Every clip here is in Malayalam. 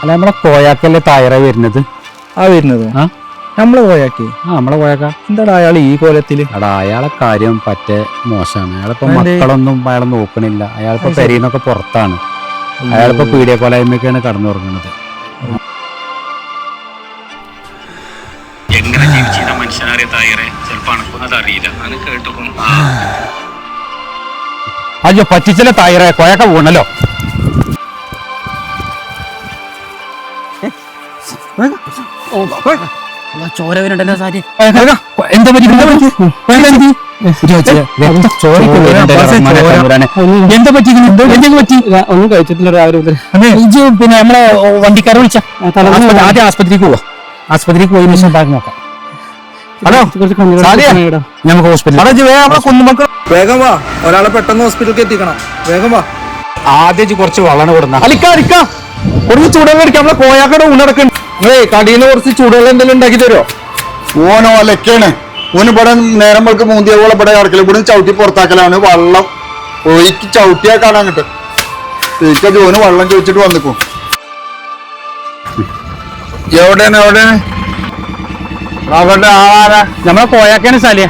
അല്ല നമ്മളെ കോയാക്കല്ലേ തായറ വരുന്നത്? ആ വരുന്നത്. ആ? നമ്മളെ കോയാക്കി. ആ നമ്മളെ കോയാക്ക. എന്താടാ അയാൾ ഈ കോലത്തിൽ? അടാ അയാളെ കാര്യം പറ്റേ മോശമാണ്. അയാളിപ്പോ? മക്കളൊന്നും അയാൾ നോക്കണില്ല. അയാളിപ്പോ. പെരീന്നൊക്കെ പുറത്താണ്. അയാളിപ്പോ പീഡിയ കൊലായ്മയൊക്കെയാണ് കടന്നുറങ്ങുന്നത് എങ്ങനെ ജീവിച്ചിരുന്ന മനുഷ്യനറിയ തായറെ ചിലപ്പോ അണക്കുന്നത് അറിയില്ല അത് കേട്ടുക്കും അയ്യോ പറ്റിച്ചില്ല തായറ കോയാക്ക പോകണല്ലോ ചോര വരുന്നുണ്ടല്ലോ സാരി എന്താ പറ്റി എന്താ പറ്റി? എന്തെങ്കിലും പറ്റി ഒന്നും കഴിച്ചിട്ടില്ല രാവിലെ പിന്നെ നമ്മളെ വണ്ടിക്കാരെ വിളിച്ച ആദ്യം ആസ്പത്രിക്ക് പോവാ ആസ്പത്രിക്ക് പോയി മിഷൻ ഉണ്ടാക്കി നോക്കാം ഹലോ? നമുക്ക് ഹോസ്പിറ്റലിൽ വേഗം വാ ഒരാളെ പെട്ടെന്ന് ഹോസ്പിറ്റലിൽ എത്തിക്കണം വേഗം വാ ആദ്യം കുറച്ച് വളണ കൊടുന്ന അലിക്ക അലിക്ക കുറച്ച് ചൂടാൻ നമ്മളെ കോയാക്കട ഊണടക്കണ്ട് നിങ്ങളേ കടയിൽ നിന്ന് കുറച്ച് ചൂടുവെള്ളം എന്തെങ്കിലും ഉണ്ടാക്കി തരുമോ ഓനോ ഒലക്കാണ് ഓന് ഇവിടെ നേരം വെൾക്ക് മൂന്തിയോളം ഇവിടെ കിടക്കല ഇവിടെ ചവിട്ടി പുറത്താക്കലാണ്. വള്ളം ഒഴിക്ക് ചവിട്ടിയാ കാണാൻ കിട്ടും ശരിക്കും ജോന് വള്ളം ചോദിച്ചിട്ട് വന്നിക്കും. എവിടെയാണ് എവിടെയാണ്? അവിടെ ആരാ നമ്മളെ പോയാക്കാണ് സാലിയ.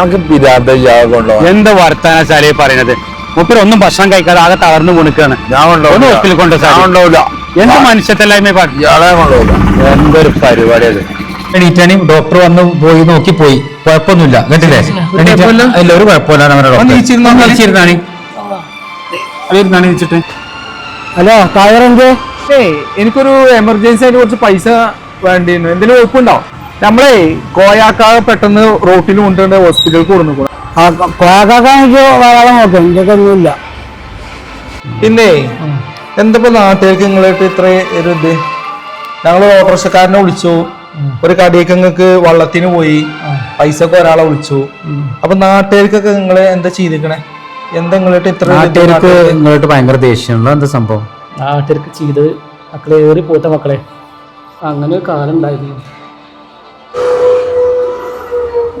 ആകെ പിരാന്ത കൊണ്ടോ? എന്ത് വർത്താന സാലിയ പറയണത്? മുപ്പരൊന്നും ഒന്നും ഭക്ഷണം കഴിക്കാതെ ആകെ തകർന്നു കൊണിക്കാണ് ഞാൻ ഒന്ന് കൊണ്ടുപോകില്ല ഹോസ്പിറ്റലിൽ കൊണ്ടോ ഞാൻ കൊണ്ടുപോകില്ല എന്ത് മനുഷ്യത്തല്ലായ്മ ഇയാളെ എന്തൊരു പരിപാടി അത്. എണീറ്റാനി ഡോക്ടർ വന്ന് പോയി നോക്കി പോയി. കുഴപ്പമൊന്നുമില്ല. കേട്ടില്ലേ ഇല്ല ഒരു കുഴപ്പമില്ല. ഹലോ കായറെന്തേ? ഏയ് എനിക്കൊരു എമർജൻസി ആയിട്ട് കുറച്ച് പൈസ വേണ്ടിയിരുന്നു. എന്തെങ്കിലും കുഴപ്പമുണ്ടോ നമ്മളെ കോയാക്കാതെ പെട്ടെന്ന് റോട്ടിൽ കൊണ്ടുകൊണ്ട് ഹോസ്പിറ്റലിൽ കൊടുന്നു ഒന്നുമില്ല പിന്നെ എന്തപ്പോ നാട്ടുകാർക്ക് നിങ്ങളായിട്ട് ഇത്ര ഒരു ഇത്? ഞങ്ങൾ ഓട്ടോറിക്ഷക്കാരനെ വിളിച്ചു. ഒരു കടിയൊക്കെ നിങ്ങൾക്ക് വള്ളത്തിന് പോയി. പൈസ ഒക്കെ ഒരാളെ വിളിച്ചു. അപ്പൊ നാട്ടുകാർക്കൊക്കെ നിങ്ങൾ എന്താ ചെയ്തിരിക്കണേ? എന്താ നിങ്ങളായിട്ട് ഇത്ര നാട്ടുകാർക്ക്? നിങ്ങളായിട്ട് ഭയങ്കര ദേഷ്യമുണ്ടോ എന്താ സംഭവം? നാട്ടുകാർക്ക് ചെയ്ത് മക്കളെ ഏറി പോത്ത മക്കളെ. അങ്ങനെ ഒരു കാലം ഉണ്ടായിരുന്നു.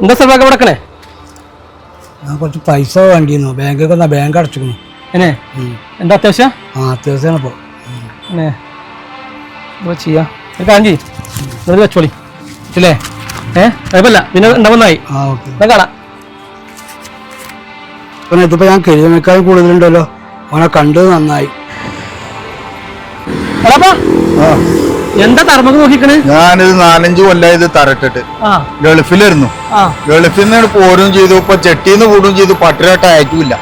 എന്താ കിടക്കണേ ഞാൻ കുറച്ച് പൈസ വേണ്ടിയിരുന്നു. ബാങ്കൊക്കെ ബാങ്ക് അടച്ചിരുന്നു എന്നെ? എന്താ അത്യാവശ്യം? ആ അത്യാവശ്യമാണ് ഇപ്പോൾ എന്നെ? എന്താ ചെയ്യാം? ഒരു കാര്യം ചെയ്യ്. വെറുതെ വെച്ചോളി. ഇല്ലേ? ഏ? കുഴപ്പമില്ല. പിന്നെ ഉണ്ടാവുന്നതായി ആ ഓക്കെ. എന്നാ കാണാം. പിന്നെ ഇതിപ്പോൾ ഞാൻ കഴിയുന്നേക്കാളും കൂടുതലുണ്ടല്ലോ. അവനെ കണ്ടത് നന്നായി. എടാപ്പാ, എന്താ തറമൊക്കെ നോക്കിക്കണ്? ഞാനിത് നാലഞ്ച് കൊല്ലായി ഇത് തരട്ടിട്ട് ആ. ഗൾഫിലായിരുന്നു ആ. ഗൾഫിൽ നിന്ന് പോരും ചെയ്തു. ഇപ്പൊ ചെട്ടിന്ന് കൂടും ചെയ്തു. പട്ടിരായിട്ട് അയക്കൂല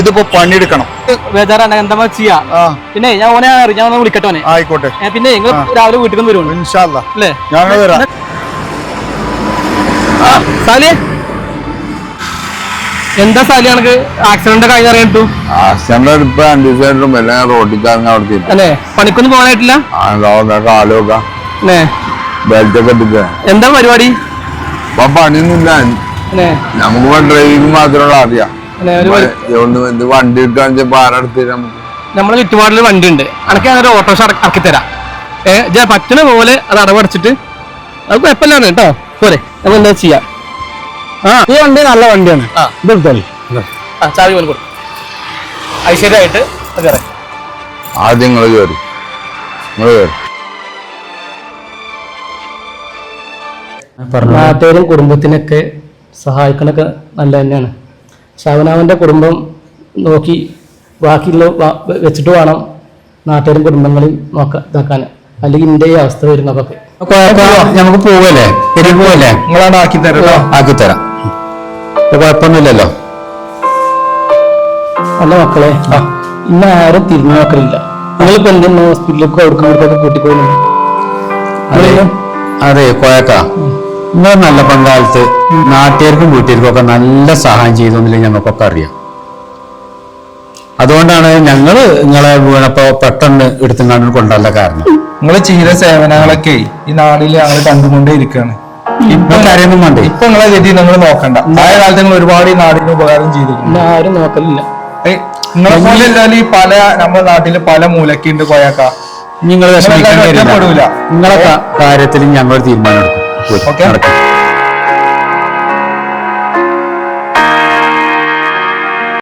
ഇതിപ്പോ പണിയെടുക്കണം. ബേജാറാണ്. എന്താ ചെയ്യാ? പിന്നെ ഞാൻ ഓനെ ഞാൻ ഒന്ന് വിളിക്കട്ടെ ഓനെ. ആയിക്കോട്ടെ. പിന്നെ നിങ്ങൾ രാവിലെ വീട്ടിൽ നിന്ന് വരുമോ ഇൻഷാല്ല അല്ലേ? ഞങ്ങൾ വരാം. ആ എന്താ സാലി ആക്സിഡന്റ് കാര്യം ഇപ്പൊ രണ്ടു ദിവസമായിട്ടും എല്ലാം അവിടെ എത്തി അല്ലേ? പണിക്കൊന്നും പോകാനായിട്ടില്ല? എന്താ പരിപാടി? പണിയൊന്നുമില്ല. നമുക്ക് ഡ്രൈവിംഗ് മാത്രമേ അറിയാം വണ്ടി വെച്ചാൽ നമുക്ക് നമ്മളെ ചുറ്റുപാടിൽ വണ്ടി ഉണ്ട് അനക്ക് ഓട്ടോ ഒരു ഓട്ടോറിക്ഷ ഇറക്കി തരാം. ഏഹ് ഞാൻ പറ്റുന്ന പോലെ അത് അടവടച്ചിട്ട് അത് കുഴപ്പമില്ലാണ് കേട്ടോ. പോരെ നമ്മൾ എന്താ ചെയ്യാം? ആ. ഈ വണ്ടി നല്ല വണ്ടിയാണ്. ആ. ഇതെടുത്തോളി ആ ചാവി പോലെ കൊടുക്കും. ഐശ്വര്യമായിട്ട് അത് ആദ്യം നിങ്ങൾ കയറി. നിങ്ങൾ കയറി. പറഞ്ഞു നാട്ടുകാരും കുടുംബത്തിനൊക്കെ സഹായിക്കണൊക്കെ നല്ല തന്നെയാണ് ശവനാവന്റെ കുടുംബം നോക്കി ബാക്കിയുള്ള വെച്ചിട്ട് വേണം നാട്ടുകാരും കുടുംബങ്ങളും നോക്ക ഇതാക്കാൻ. അല്ലെങ്കിൽ ഇന്ത്യ ഈ അവസ്ഥ വരുന്നതൊക്കെ നമുക്ക് പോവല്ലേ? പോവല്ലേ? നിങ്ങളാണ് ആക്കി തരട്ടോ ആക്കി തരാം കുഴപ്പമൊന്നുമില്ലല്ലോ? അല്ല മക്കളെ ഇന്ന് ആരും തിരിഞ്ഞു നോക്കലില്ല. നിങ്ങളിപ്പോ എന്തെങ്കിലും ഹോസ്പിറ്റലിലേക്ക് അവിടേക്കും കൂട്ടിക്കോളും അതെ. കോയക്ക നിങ്ങൾ നല്ല പങ്കാലത്ത് നാട്ടുകാർക്കും വീട്ടുകാർക്കും ഒക്കെ നല്ല സഹായം ചെയ്തെന്നില്ല ഞങ്ങൾക്കൊക്കെ അറിയാം. അതുകൊണ്ടാണ് ഞങ്ങൾ നിങ്ങളെ വീണപ്പോ പെട്ടെന്ന് എടുത്തുകൊണ്ട് കൊണ്ടല്ല കാരണം. നിങ്ങൾ ചെയ്ത സേവനങ്ങളൊക്കെ ഈ നാടിൽ ഞങ്ങൾ കണ്ടുകൊണ്ടേ ഇരിക്കുകയാണ് ഇപ്പൊ അറിയൊന്നും വേണ്ടേ? ഇപ്പൊ നിങ്ങളെ ഗതി നിങ്ങൾ നോക്കണ്ട. ആയ കാലത്ത് നിങ്ങൾ ഒരുപാട് ഈ നാടിന് ഉപകാരം ചെയ്തിട്ടുണ്ട്. ആരും നോക്കലില്ല. നിങ്ങളെ പോലെ അല്ലാതെ ഈ പല നമ്മുടെ നാട്ടിൽ പല മൂലക്കുണ്ട് പോയാക്ക. നിങ്ങൾ. നിങ്ങളെ കാര്യത്തിൽ ഞങ്ങൾ തീരുമാനം എടുക്കും ഓക്കേ? നടക്കും